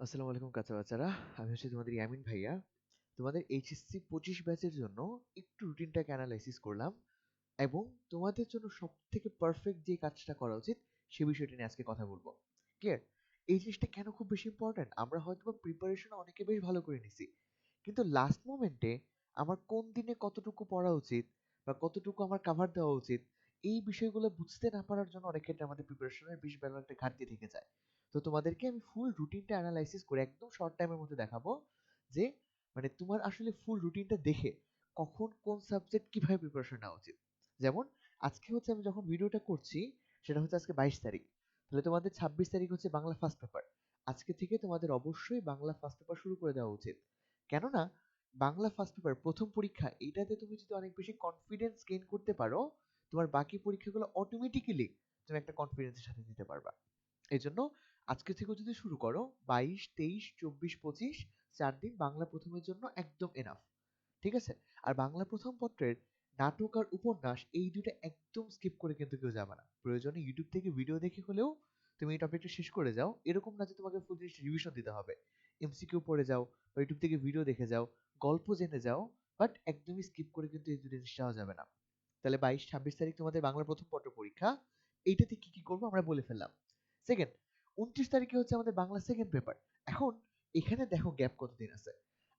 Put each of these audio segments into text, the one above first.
আসসালামু আলাইকুম, কাঁচা বাচ্চারা। আমি হচ্ছে তোমাদের ইয়ামিন ভাইয়া। তোমাদের এইচএসসি পঁচিশ ব্যাচের জন্য একটু রুটিনটাকে অ্যানালাইসিস করলাম এবং তোমাদের জন্য সব থেকে পারফেক্ট যে কাজটা করা উচিত সে বিষয়টা নিয়ে আজকে কথা বলব। ক্লিয়ার এই জিনিসটা কেন খুব বেশি ইম্পর্ট্যান্ট আমরা হয়তো বা প্রিপারেশন অনেকে বেশ ভালো করে নিছি। কিন্তু লাস্ট মোমেন্টে আমার কোন দিনে কতটুকু পড়া উচিত বা কতটুকু আমার কাভার দেওয়া উচিত, এই বিষয়গুলো বুঝতে না পারার জন্য অনেক ক্ষেত্রে আমাদের প্রিপারেশনের বেশ ভালো একটা ঘাটতি থেকে যায়। তো তোমাদেরকে আমি ফুল রুটিনটা অ্যানালাইসিস করে একদম শর্ট টাইমের মধ্যে দেখাবো যে মানে তোমার আসলে ফুল রুটিনটা দেখে কখন কোন সাবজেক্ট কীভাবে প্রিপারেশন নেওয়া উচিত। যেমন, আজকে হচ্ছে আমি যখন ভিডিওটা করছি, সেটা হচ্ছে আজকে বাইশ তারিখ। তাহলে তোমাদের ছাব্বিশ তারিখ হচ্ছে বাংলা ফার্স্ট পেপার আজকে থেকে তোমাদের অবশ্যই বাংলা ফার্স্ট পেপার শুরু করে দেওয়া উচিত। কেননা, বাংলা ফার্স্ট পেপার প্রথম পরীক্ষা এটাতে তুমি যদি অনেক বেশি কনফিডেন্স গেইন করতে পারো, তোমার বাকি পরীক্ষাগুলো অটোমেটিক্যালি তুমি একটা কনফিডেন্সের সাথে দিতে পারবা। এই জন্য আজকে থেকে যদি শুরু করো, বাইশ, তেইশ, চব্বিশ, পঁচিশ, চার দিন বাংলা প্রথমের জন্য একদম এনাফ ঠিক আছে? আর বাংলা প্রথম পত্রের নাটক আর উপন্যাস এই দুইটা একদম স্কিপ করে কিন্তু কেউ যাবে না। প্রয়োজনে ইউটিউব থেকে ভিডিও দেখে হলেও তুমি এই টপিকটা শেষ করে যাও। এরকম না যে তোমাকে ফুল জিনিস রিভিশন দিতে হবে। এমসিকিউ পড়ে যাও বা ইউটিউব থেকে ভিডিও দেখে যাও, গল্প জেনে যাও বাট একদমই স্কিপ করে কিন্তু এই দুটো জিনিস যাওয়া যাবে না। তাহলে বাইশ, ছাব্বিশ তারিখ তোমাদের বাংলা প্রথম পত্র পরীক্ষা। এইটাতে কি কি করব আমরা বলে ফেললাম। সেকেন্ড উনত্রিশ তারিখে হচ্ছে আমাদের বাংলা সেকেন্ড পেপার এখন এখানে দেখো গ্যাপ কতদিন আছে?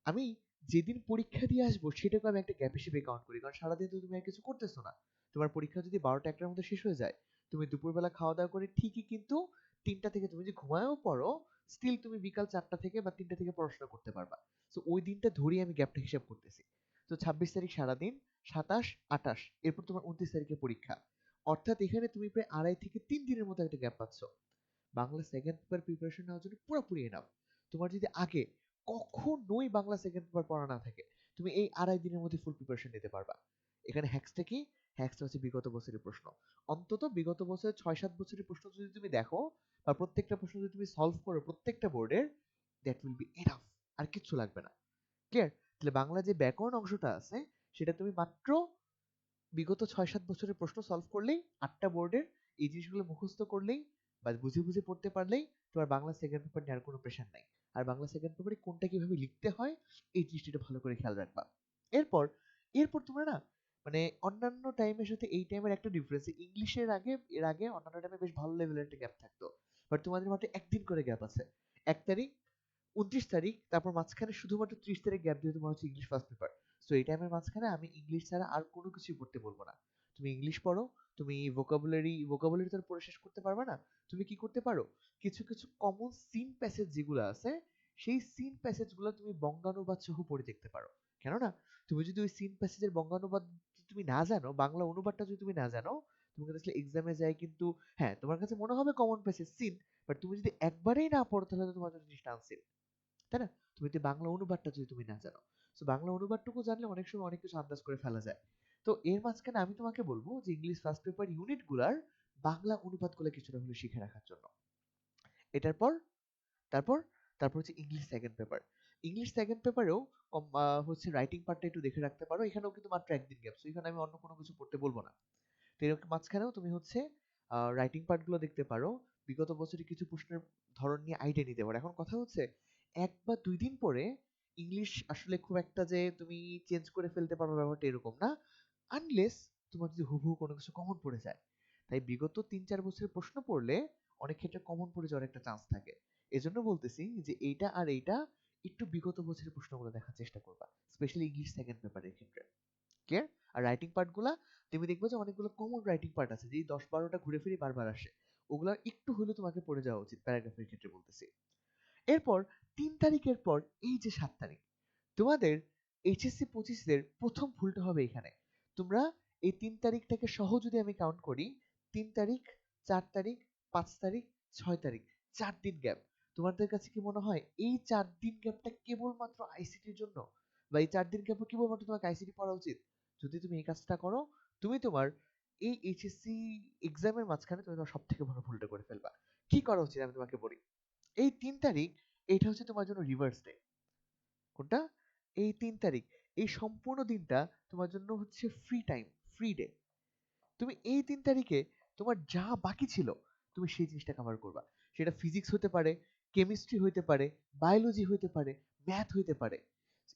আমি যেদিন পরীক্ষা দিয়ে আসব সেটাকে আমি একটা গ্যাপ হিসেবে কাউন্ট করি। কারণ সারাদিন তো তুমি আর কিছু করতেছো না। তোমার পরীক্ষা যদি বারোটা একটার মধ্যে শেষ হয়ে যায়, তুমি দুপুরবেলা খাওয়া দাওয়া করে ঠিকই কিন্তু তিনটা থেকে তুমি যে ঘুমায়ও পড়ো স্টিল তুমি বিকাল চারটা থেকে বা তিনটা থেকে পড়াশোনা করতে পারবা। তো ওই দিনটা ধরেই আমি গ্যাপটা হিসাব করতেছি। তো ছাব্বিশ তারিখ সারাদিন, সাতাশ আটাশ এরপর তোমার উনত্রিশ তারিখে পরীক্ষা। অর্থাৎ এখানে তুমি প্রায় আড়াই থেকে তিন দিনের মতো একটা গ্যাপ পাচ্ছ। বাংলা সেকেন্ড পেপার প্রিপারেশন নেওয়ার জন্য পুরোপুরি এনাফ তোমার যদি আগে কখনোই বাংলা সেকেন্ড পেপার পড়া না থাকে, তুমি এই আড়াই দিনের মধ্যে ফুল প্রিপারেশন নিতে পারবা। এখানে হ্যাক্সটা কি? হ্যাক্সটা হচ্ছে বিগত বছরের প্রশ্ন। অন্তত বিগত বছরের ছয় সাত বছরের প্রশ্ন যদি তুমি দেখো, বা প্রত্যেকটা প্রশ্ন যদি তুমি সলভ করো প্রত্যেকটা বোর্ডের দ্যাট উইল বি এনাফ আর কিচ্ছু লাগবে না। ক্লিয়ার তাহলে বাংলা যে ব্যাকরণ অংশটা আছে, সেটা তুমি মাত্র বিগত ছয় সাত বছরের প্রশ্ন সলভ করলেই, আটটা বোর্ডের এই জিনিসগুলো মুখস্থ করলেই বা বুঝে বুঝে পড়তে পারলেই তোমার বাংলা সেকেন্ড পেপার নেওয়ার কোনো প্রেশার নাই। আর বাংলা সেকেন্ড পেপারে কোনটা কীভাবে লিখতে হয়, এই জিনিসটা ভালো করে খেয়াল রাখবা। এরপর এরপর তোমরা না মানে অন্যান্য টাইমের সাথে এই টাইমের একটা ডিফারেন্স ইংলিশের আগে, এর আগে অন্যান্য টাইমে বেশ ভালো লেভেলের একটা গ্যাপ থাকতো। বাট তোমাদের মাত্র একদিন করে গ্যাপ আছে। এক তারিখ, উনত্রিশ তারিখ, তারপর মাঝখানে শুধুমাত্র ত্রিশ তারিখ গ্যাপ দিয়ে তোমার হচ্ছে ইংলিশ ফার্স্ট পেপার সো এই টাইমের মাঝখানে আমি ইংলিশ ছাড়া আর কোনো কিছুই পড়তে বলব না। তুমি ইংলিশ পড়ো, তুমি ভোকাবুলারি ভোকাবুলারি তো পড়ে শেষ করতে পারবে না, তুমি কি করতে পারো? কিছু কিছু কমন সিন প্যাসেজ যেগুলো আছে, সেই সিন প্যাসেজগুলো তুমি বঙ্গানুবাদ সহ পড়ে দেখতে পারো। কেননা? তুমি যদি ওই সিন প্যাসেজের বঙ্গানুবাদ তুমি না জানো, বাংলা অনুবাদটা যদি তুমি না জানো, তুমি আসলে এক্সামে যায় কিন্তু হ্যাঁ তোমার কাছে মনে হবে কমন প্যাসেজ সিন বাট তুমি যদি একবারেই না পড়ো তাহলে তোমার জন্য জিনিসটা আনসিন তাই না? তুমি যদি বাংলা অনুবাদটা যদি তুমি না জানো। তো বাংলা অনুবাদটুকু জানলে অনেক সময় অনেক কিছু আন্দাজ করে ফেলা যায়। তো এর মাঝখানে আমি তোমাকে বলব যে ইংলিশ ফার্স্ট পেপার ইউনিটগুলার বাংলা অনুবাদগুলো কিছুটা হলে শিখে রাখার জন্য। এটার পর, তারপর তারপর হচ্ছে English second paper English second পেপারেও হচ্ছে রাইটিং পার্টটা একটু দেখে রাখতে পারো। এখানেও কিন্তু মাত্র একদিন গ্যাপ সো এখানে আমি অন্য কোনো কিছু পড়তে বলব না। তো এরকম মাঝখানেও তুমি হচ্ছে রাইটিং পার্টগুলো দেখতে পারো। বিগত বছরে কিছু প্রশ্নের ধরন নিয়ে আইডিয়া নিতে পারো। এখন কথা হচ্ছে, এক বা দুই দিন পরে ইংলিশ আসলে খুব একটা যে তুমি চেঞ্জ করে ফেলতে পারবে ব্যাপারটা এরকম না। আনলেস তোমার যদি হুবহু কোনো কিছু কমন পড়ে যায়। তাই বিগত তিন চার বছরের প্রশ্ন পড়লে অনেক ক্ষেত্রে কমন পড়ে যাওয়ার একটা চান্স থাকে। এজন্য বলতেছি যে এইটা আর এইটা একটু বিগত বছরের প্রশ্নগুলো দেখার চেষ্টা করবা স্পেশালি ইংলিশ সেকেন্ড পেপারের ক্ষেত্রে। ক্লিয়ার আর রাইটিং পার্টগুলা তুমি দেখবে যে অনেকগুলো কমন রাইটিং পার্ট আছে যে দশ বারোটা ঘুরে ফিরে বারবার আসে। ওগুলো একটু হলেও তোমাকে পড়ে যাওয়া উচিত প্যারাগ্রাফের ক্ষেত্রে বলতেছি। এরপর তিন তারিখের পর, এই যে সাত তারিখ, তোমাদের এইচএসসি পঁচিশদের প্রথম ভুলটা হবে এখানে। তোমরা এই তিন তারিখটাকে সহ যদি আমি কাউন্ট করি, তিন তারিখ, চার তারিখ, পাঁচ তারিখ, ছয় তারিখ, চার দিন গ্যাপ তোমাদের কাছে কি মনে হয় এই চার দিন গ্যাপটা কেবলমাত্র আইসিটির জন্য? বা এই চার দিন গ্যাপে কেবলমাত্র তোমাকে আইসিটি পড়া উচিত? যদি তুমি এই কাজটা করো, তুমি তোমার এই এইচএসসি এক্সামের মাঝখানে তুমি তোমার সব থেকে বড় ভুলটা করে ফেলবা। কি করা উচিত আমি তোমাকে বলি? এই তিন তারিখ এটা হচ্ছে তোমার জন্য রিভার্স ডে কোনটা? এই তিন তারিখ এই সম্পূর্ণ দিনটা তোমার জন্য হচ্ছে ফ্রি টাইম ফ্রি ডে তুমি এই তিন তারিখে তোমার যা বাকি ছিল, তুমি সেই জিনিসটা কভার করবা। সেটা ফিজিক্স হতে পারে কেমিস্ট্রি হইতে পারে বায়োলজি হইতে পারে ম্যাথ হইতে পারে।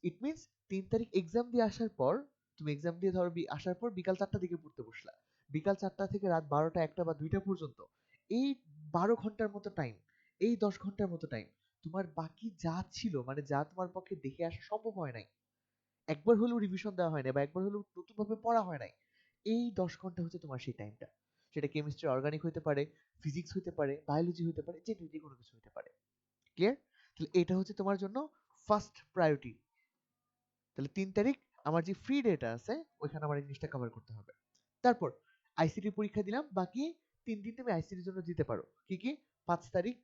ইট মিনস তিন তারিখ এক্সাম দিয়ে আসার পর, তুমি এক্সাম দিয়ে ধরো আসার পর বিকাল চারটা দিকে পড়তে বসলা। বিকাল চারটা থেকে রাত বারোটা একটা বা দুইটা পর্যন্ত এই বারো ঘণ্টার মতো টাইম এই দশ ঘণ্টার মতো টাইম তোমার বাকি যা ছিল মানে যা তোমার পক্ষে দেখে আসা সম্ভব হয় নাই একবার হলেও রিভিশন দেওয়া হয় না বা একবার হলেও নতুনভাবে পড়া হয় নাই, এই দশ ঘণ্টা হচ্ছে তোমার সেই টাইমটা সেটা কেমিস্ট্রি অর্গানিক হইতে পারে ফিজিক্স হইতে পারে বায়োলজি হইতে পারে, যে যে কোনো কিছু হইতে পারে। ক্লিয়ার তাহলে এটা হচ্ছে তোমার জন্য ফার্স্ট প্রায়োরিটি তাহলে তিন তারিখ আমার যে ফ্রি ডেটা আছে, ওইখানে আমার এই জিনিসটা কভার করতে হবে। তারপর আইসিটি পরীক্ষা দিলাম, বাকি তিন দিন তুমি আইসিটির জন্য দিতে পারো। কি কি? পাঁচ তারিখ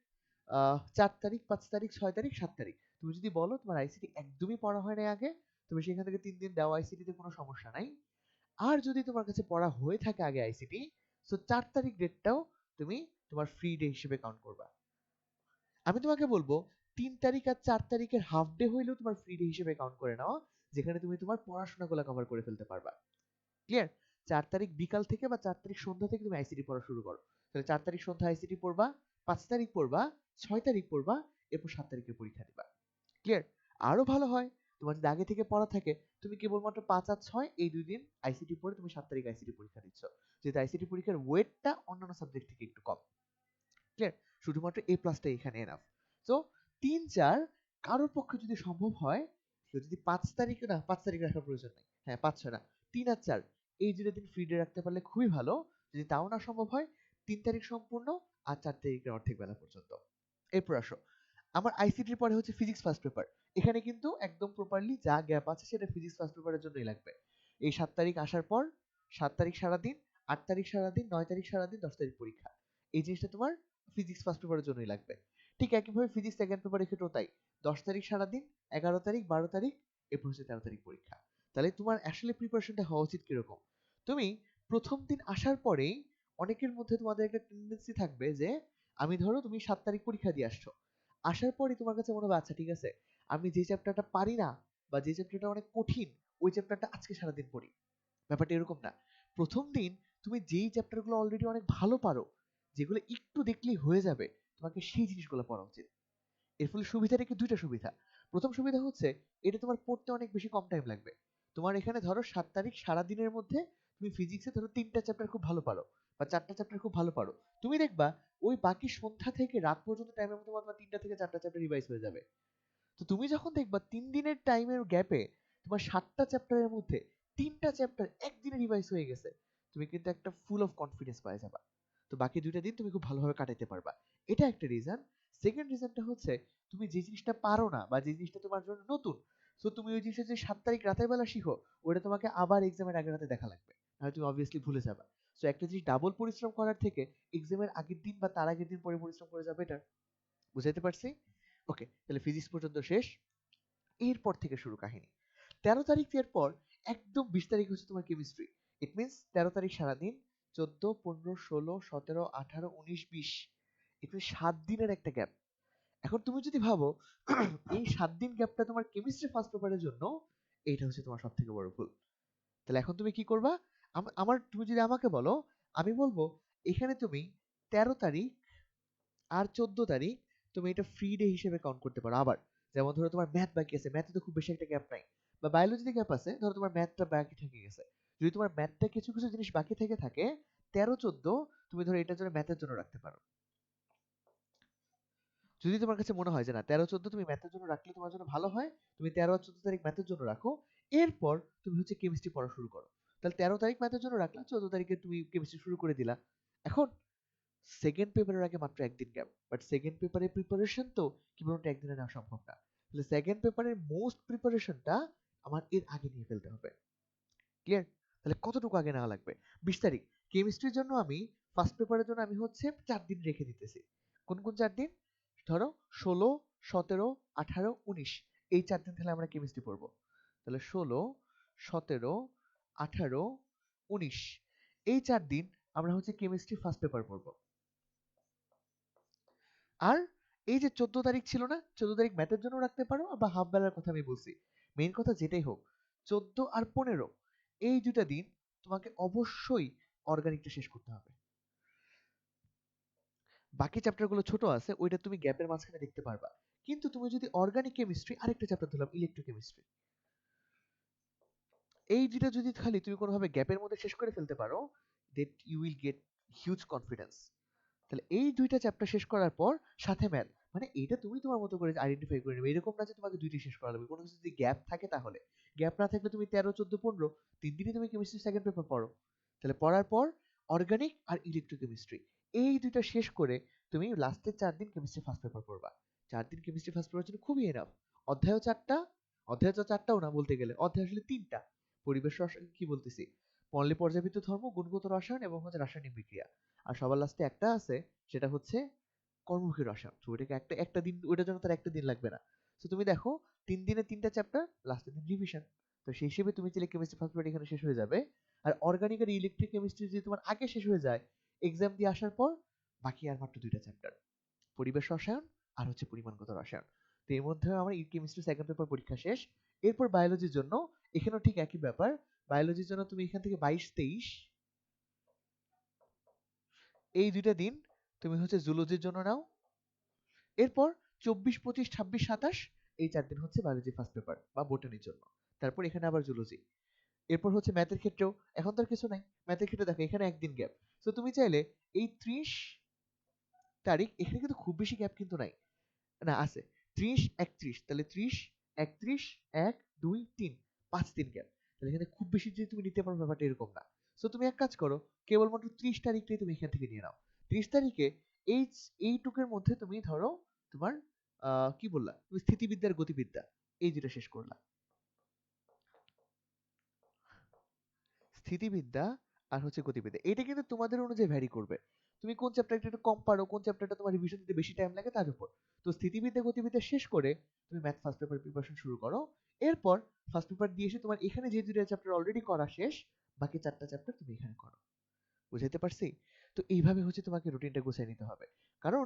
চার তারিখ, পাঁচ তারিখ, ছয় তারিখ, সাত তারিখ। তুমি যদি বলো তোমার আইসিটি একদমই পড়া হয় না আগে তুমি সেখান থেকে তিন দিন দাও আইসিটিতে কোনো সমস্যা নাই। আর যদি তোমার কাছে পড়া হয়ে থাকে আগে আইসিটি সো চার তারিখ ডেটটাও তুমি তোমার ফ্রি ডে হিসেবে কাউন্ট করবা। আমি তোমাকে বলব, তিন তারিখ আর চার তারিখের হাফ ডে হইলেও তোমার ফ্রি ডে হিসেবে কাউন্ট করে নাও, যেখানে তুমি তোমার পড়াশোনাগুলো কভার করে ফেলতে পারবা। ক্লিয়ার চার তারিখ বিকাল থেকে বা চার তারিখ সন্ধ্যা থেকে তুমি আইসিটি পড়া শুরু করো। তাহলে চার তারিখ সন্ধ্যা আইসিটি পড়বা, পাঁচ তারিখ পড়বা, ছয় তারিখ পড়বা, এরপর সাত তারিখে পরীক্ষা দিবা। ক্লিয়ার আরও ভালো হয় তোমার যদি আগে থেকে পড়া থাকে, তুমি কেবলমাত্র পাঁচ আর ছয় এই দুই দিন আইসিটি পড়ে তুমি সাত তারিখ আইসিটি পরীক্ষা দিচ্ছ। যেহেতু আইসিটি পরীক্ষার ওয়েটটা অন্যান্য সাবজেক্ট থেকে একটু কম। ক্লিয়ার শুধুমাত্র এ প্লাসটা এখানে এনাফ তো তিন চার কারোর পক্ষে যদি সম্ভব হয় যদি পাঁচ তারিখ না, পাঁচ তারিখ রাখার প্রয়োজন নেই। হ্যাঁ পাঁচ ছয় না, তিন আর চার। এই দুটো দিন ফ্রি ডে রাখতে পারলে খুবই ভালো। যদি তাও না সম্ভব হয়, তিন তারিখ সম্পূর্ণ আর চার তারিখের অর্ধেক বেলা পর্যন্ত। এরপর আসো। আমার আইসিটির পরে হচ্ছে ফিজিক্স ফার্স্ট পেপার এখানে কিন্তু একদম প্রপারলি যা গ্যাপ আছে সেটা ফিজিক্স ফার্স্ট পেপারের জন্যই লাগবে। এই সাত তারিখ আসার পর, সাত তারিখ সারাদিন, আট তারিখ সারাদিন, নয় তারিখ সারাদিন, দশ তারিখ পরীক্ষা। এই জিনিসটা তোমার ফিজিক্স ফার্স্ট পেপারের জন্যই লাগবে। ঠিক একইভাবে ফিজিক্স সেকেন্ড পেপারের ক্ষেত্রেও তাই। দশ তারিখ সারাদিন, এগারো তারিখ, বারো তারিখ, এরপর হচ্ছে তেরো তারিখ পরীক্ষা। তাহলে তোমার আসলে প্রিপারেশনটা হওয়া উচিত কীরকম? তুমি প্রথম দিন আসার পরেই অনেকের মধ্যে তোমাদের একটা টেন্ডেন্সি থাকবে যে, আমি ধরো তুমি সাত তারিখ পরীক্ষা দিয়ে আসছো। আসার পরে তোমার কাছে মনে হবে আচ্ছা ঠিক আছে। আমি যে চ্যাপ্টারটা পারি না বা যে চ্যাপ্টারটা অনেক কঠিন, ওই চ্যাপ্টারটা আজকে সারাদিন পড়ি। ব্যাপারটা এরকম না। প্রথম দিন তুমি যেই চ্যাপ্টারগুলো অলরেডি অনেক ভালো পারো, যেগুলো একটু দেখলেই হয়ে যাবে, তোমাকে সেই জিনিসগুলো পড়া উচিত। এর ফলে সুবিধাটা কি? দুইটা সুবিধা। প্রথম সুবিধা হচ্ছে, এটা তোমার পড়তে অনেক বেশি কম টাইম লাগবে। তোমার এখানে ধরো সাত তারিখ সারা দিনের মধ্যে তুমি ফিজিক্সে ধরো তিনটা চ্যাপ্টার খুব ভালো পারো বা চারটা চ্যাপ্টার খুব ভালো পারো। তুমি দেখবা, ওই বাকি সন্ধ্যা থেকে রাত পর্যন্ত টাইমের মধ্যে তোমার তিনটা থেকে চারটা চ্যাপ্টার রিভাইজ হয়ে যাবে। তো তুমি যখন দেখবা তিন দিনের টাইমের গ্যাপে তোমার সাতটা চ্যাপ্টারের মধ্যে তিনটা চ্যাপ্টার একদিনে রিভাইজ হয়ে গেছে, তুমি কিন্তু একটা ফুল অফ কনফিডেন্স পাই যাবা। তো বাকি দুইটা দিন তুমি খুব ভালোভাবে কাটাইতে পারবা। এটা একটা রিজন সেকেন্ড রিজনটা হচ্ছে তুমি যে জিনিসটা পারো না বা যে জিনিসটা তোমার জন্য নতুন সো তুমি ওই জিনিসটা যে সাত তারিখ রাতের বেলা শিখো ওটা তোমাকে আবার এক্সামের আগের রাতে দেখা লাগবে। নাহলে তুমি অবভিয়াসলি ভুলে যাবে। সো একটা জিনিস ডাবল পরিশ্রম করার থেকে এক্সামের আগের দিন বা তার আগের দিন পরে পরিশ্রম করে যাবে বেটার বুঝাইতে পারছি? ওকে, তাহলে ফিজিক্স পর্যন্ত শেষ। এরপর থেকে শুরু কাহিনী। তেরো তারিখ এর পর একদম বিশ তারিখ হচ্ছে তোমার কেমিস্ট্রি ইট মিনস তেরো তারিখ সারাদিন, চোদ্দ, পনেরো, ষোলো, সতেরো, আঠারো, উনিশ, বিশ। মিনস সাত দিনের একটা গ্যাপ এখন তুমি যদি ভাবো, এই সাত দিন গ্যাপটা তোমার কেমিস্ট্রি ফার্স্ট পেপারের জন্য, এইটা হচ্ছে তোমার সব থেকে বড় ভুল। তাহলে এখন তুমি কি করবা? আমার, তুমি যদি আমাকে বলো, আমি বলব, এখানে তুমি তেরো তারিখ আর চোদ্দ তারিখ তুমি এটা ফ্রি ডে হিসেবে কাউন্ট করতে পারো। আবার, যেমন ধরো তোমার ম্যাথ বাকি আছে ম্যাথে তো খুব বেশি একটা গ্যাপ নাই। বা বায়োলজিতে গ্যাপ আছে, ধরো তোমার ম্যাথটা বাকি থেকে গেছে। যদি তোমার ম্যাথটা কিছু কিছু জিনিস বাকি থেকে থাকে, তেরো, চোদ্দ, তুমি ধরো এটার জন্য ম্যাথের জন্য রাখতে পারো। যদি তোমার কাছে মনে হয় যে না, তেরো, চোদ্দ তুমি ম্যাথের জন্য রাখলে তোমার জন্য ভালো হয়, তুমি তেরো আর চোদ্দ তারিখ ম্যাথের জন্য রাখো, এরপর তুমি হচ্ছে কেমিস্ট্রি পড়া শুরু করো। তাহলে তেরো তারিখ ম্যাথের জন্য রাখলা, চোদ্দ তারিখে তুমি কেমিস্ট্রি শুরু করে দিলা। এখন সেকেন্ড পেপারের আগে মাত্র একদিন গ্যাপ বাট সেকেন্ড পেপারের প্রিপারেশন তো কেবলমাত্র একদিনে নেওয়া সম্ভব না। তাহলে সেকেন্ড পেপারের মোস্ট প্রিপারেশনটা আমার এর আগে নিয়ে ফেলতে হবে। ক্লিয়ার তাহলে কতটুকু আগে নেওয়া লাগবে? বিশ তারিখ কেমিস্ট্রির জন্য আমি ফার্স্ট পেপারের জন্য আমি হচ্ছে চার দিন রেখে দিতেছি। কোন কোন চার দিন? ধরো ষোলো, সতেরো, আঠারো, উনিশ, এই চার দিন তাহলে আমরা কেমিস্ট্রি পড়ব। তাহলে ষোলো, সতেরো, আঠারো, উনিশ, এই চার দিন আমরা হচ্ছে কেমিস্ট্রি ফার্স্ট পেপার পড়ব। আর এই যে চোদ্দ তারিখ ছিল না, চোদ্দ তারিখ ম্যাথের জন্য রাখতে পারো বা হাফ বেলার কথা আমি বলছি। মেইন কথা যেটাই হোক, চোদ্দ আর পনেরো, এই দুটা দিন তোমাকে অবশ্যই অর্গানিকটা শেষ করতে হবে। বাকি চ্যাপ্টারগুলো ছোট আছে, ওইটা তুমি গ্যাপের মাঝখানে দেখতে পারবা। কিন্তু তুমি যদি অর্গানিক কেমিস্ট্রি আরেকটা চ্যাপ্টার ধরলাম ইলেকট্রোকেমিস্ট্রি এই দুটা যদি খালি তুমি কোনোভাবে গ্যাপের মধ্যে শেষ করে ফেলতে পারো that you will get huge confidence তাহলে এই দুইটা চ্যাপ্টার শেষ করার পর সাথে ম্যাথ মানে এটা তুমি তোমার মতো করে আইডেন্টিফাই করে নেবে। এরকম না যে তোমাকে দুইটি শেষ করা লাগবে। কোনো কিছু যদি গ্যাপ থাকে তাহলে। গ্যাপ না থাকলে তুমি তেরো, চোদ্দ, পনেরো, তিন দিনই তুমি কেমিস্ট্রি সেকেন্ড পেপার পড়ো। তাহলে পড়ার পর অর্গানিক আর ইলেকট্রোকেমিস্ট্রি এই দুইটা শেষ করে তুমি লাস্টের চার দিন কেমিস্ট্রি ফার্স্ট পেপার পড়বা। চার দিন কেমিস্ট্রি ফার্স্ট পেপার জন্য খুবই এনাফ অধ্যায়ও চারটা অধ্যায় চারটাও না বলতে গেলে। অধ্যায় আসলে তিনটা। পরিবেশ কি বলতেছি? পল্লী পর্যাবৃত্ত ধর্ম, গুণগত রসায়ন এবং হচ্ছে রাসায়নিক বিক্রিয়া। আর সবার লাস্টে একটা আছে, সেটা হচ্ছে কর্মমুখী রসায়ন। তো ওইটাকে একটা একটা দিন, ওইটার জন্য তার একটা দিন লাগবে না। তো তুমি দেখো, তিন দিনে তিনটা চ্যাপ্টার লাস্টের দিন রিভিশন তো সেই হিসেবে তুমি চাইলে কেমিস্ট্রি ফার্স্ট পেপার এখানে শেষ হয়ে যাবে। আর অর্গানিক আর ইলেকট্রিক কেমিস্ট্রি যদি তোমার আগে শেষ হয়ে যায় এক্সাম দিয়ে আসার পর বাকি আর মাত্র দুইটা চ্যাপ্টার পরিবেশ রসায়ন আর হচ্ছে পরিমাণগত রসায়ন। তো এর মধ্যে আমার কেমিস্ট্রি সেকেন্ড পেপার পরীক্ষা শেষ। এরপর বায়োলজির জন্য এখানেও ঠিক একই ব্যাপার। বায়োলজির জন্য তুমি এখান থেকে বাইশ, তেইশ। এই দুইটা দিন তুমি হচ্ছে জুলজির জন্য নাও। এরপর চব্বিশ, পঁচিশ, ছাব্বিশ, সাতাশ, এই চার দিন হচ্ছে বায়োলজি ফার্স্ট পেপার বা বোটানির জন্য। তারপর এখানে আবার জুলজি এরপর হচ্ছে ম্যাথের ক্ষেত্রেও, এখন তো আর কিছু নাই। ম্যাথের ক্ষেত্রে দেখো, এখানে একদিন গ্যাপ তো তুমি চাইলে এই ত্রিশ তারিখ, এখানে কিন্তু খুব বেশি গ্যাপ কিন্তু নাই। না, আছে। ত্রিশ, একত্রিশ। তাহলে ত্রিশ, একত্রিশ, এক, দুই, তিন। পাঁচ দিন গ্যাপ তাহলে এখানে খুব বেশি যে তুমি নিতে পারো ব্যাপারটা এরকম না। সো তুমি এক কাজ করো, কেবলমাত্র ত্রিশ তারিখটাই তুমি এখান থেকে নিয়ে নাও। ত্রিশ তারিখে এই এইটুকের মধ্যে তুমি ধরো তোমার কি বললা? তুমি স্থিতিবিদ্যার গতিবিদ্যা, এই যেটা শেষ করলা। স্থিতিবিদ্যা আর হচ্ছে গতিবিদ্যা এটা কিন্তু তোমাদের অনুযায়ী ভ্যারি করবে। তুমি কোন চ্যাপ্টারটা একটু কম পারো, কোন চ্যাপ্টারটা তোমার রিভিশন দিতে বেশি টাইম লাগে তার উপর। তো স্থিতিবিদ্যা গতিবিদ্যা শেষ করে তুমি ম্যাথ ফার্স্ট পেপার প্রিপারেশন শুরু করো। এরপর ফার্স্ট পেপার দিয়ে এসে তোমার এখানে যে দুটো চ্যাপ্টার অলরেডি করা শেষ, বাকি চারটা চ্যাপ্টার তুমি এখানে করো। বুঝাইতে পারছি? তো এইভাবে হচ্ছে তোমাকে রুটিনটা গুছিয়ে নিতে হবে। কারণ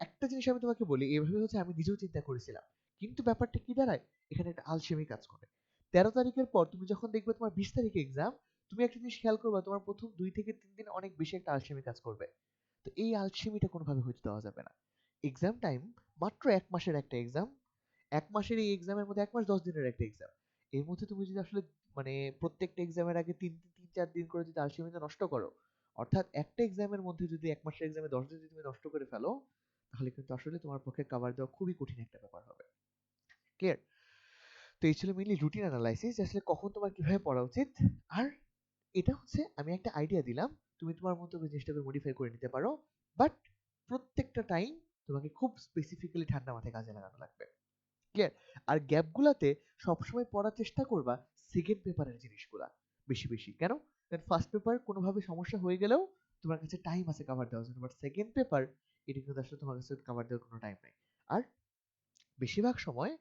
একটা জিনিস আমি তোমাকে বলি, এইভাবে হচ্ছে আমি নিজেও চিন্তা করেছিলাম। কিন্তু ব্যাপারটা কি দাঁড়ায়? এখানে একটা আলসেমি কাজ করে। তেরো তারিখের পর তুমি যখন দেখবে তোমার বিশ তারিখে এক্সাম তুমি একটা জিনিস খেয়াল করবে, তোমার প্রথম দুই থেকে তিন দিন অনেক বেশি একটা আলসেমি কাজ করবে। তো এই আলসেমিটা কোনোভাবে হইতে দেওয়া যাবে না। এক্সাম টাইম মাত্র এক মাসের একটা এক্সাম এক মাসের এই এক্সামের মধ্যে এক মাস দশ দিনের একটা এক্সাম এর মধ্যে তুমি যদি আসলে মানে প্রত্যেকটা এক্সামের আগে তিন তিন, চার দিন করে যদি আলসেমিটা নষ্ট করো, অর্থাৎ একটা এক্সামের মধ্যে যদি এক মাসের এক্সামে দশ দিন যদি তুমি নষ্ট করে ফেলো, তাহলে কিন্তু আসলে তোমার পক্ষে কভার দেওয়া খুবই কঠিন একটা ব্যাপার হবে। ক্লিয়ার তো এই ছিল মেনলি রুটিন অ্যানালাইসিস আসলে কখন তোমার কীভাবে পড়া উচিত, আর এটা হচ্ছে আমি একটা আইডিয়া দিলাম, তুমি তোমার মতো করে চেষ্টা মডিফাই করে নিতে পারো বাট প্রত্যেকটা টাইম তোমাকে খুব স্পেসিফিক্যালি ঠান্ডা মাথায় কাজে লাগানো লাগবে। ক্লিয়ার আর গ্যাপগুলাতে সবসময় পড়ার চেষ্টা করবা সেকেন্ড পেপারের জিনিসগুলা বেশি বেশি। কেন? কারণ ফার্স্ট পেপার কোনোভাবে সমস্যা হয়ে গেলেও তোমার কাছে টাইম আছে কভার দেওয়ার জন্য বাট সেকেন্ড পেপার এটা কিন্তু আসলে তোমার কাছে কভার দেওয়ার কোনো টাইম নাই। আর বেশিরভাগ সময়,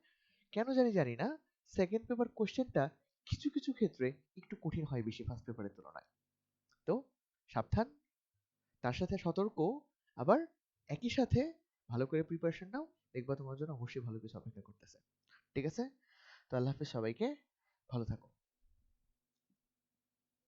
কেন জানি জানি না সেকেন্ড পেপার কোশ্চেনটা কিছু কিছু ক্ষেত্রে একটু কঠিন হয় বেশি ফার্স্ট পেপারের তুলনায়। তো সাবধান, তার সাথে সতর্ক, আবার একই সাথে ভালো করে প্রিপারেশন নাও, দেখবা তোমার জন্য অবশ্যই ভালো কিছু অপেক্ষা করতেছে। ঠিক আছে? তো আল্লাহ হাফিজ সবাইকে ভালো থাকো।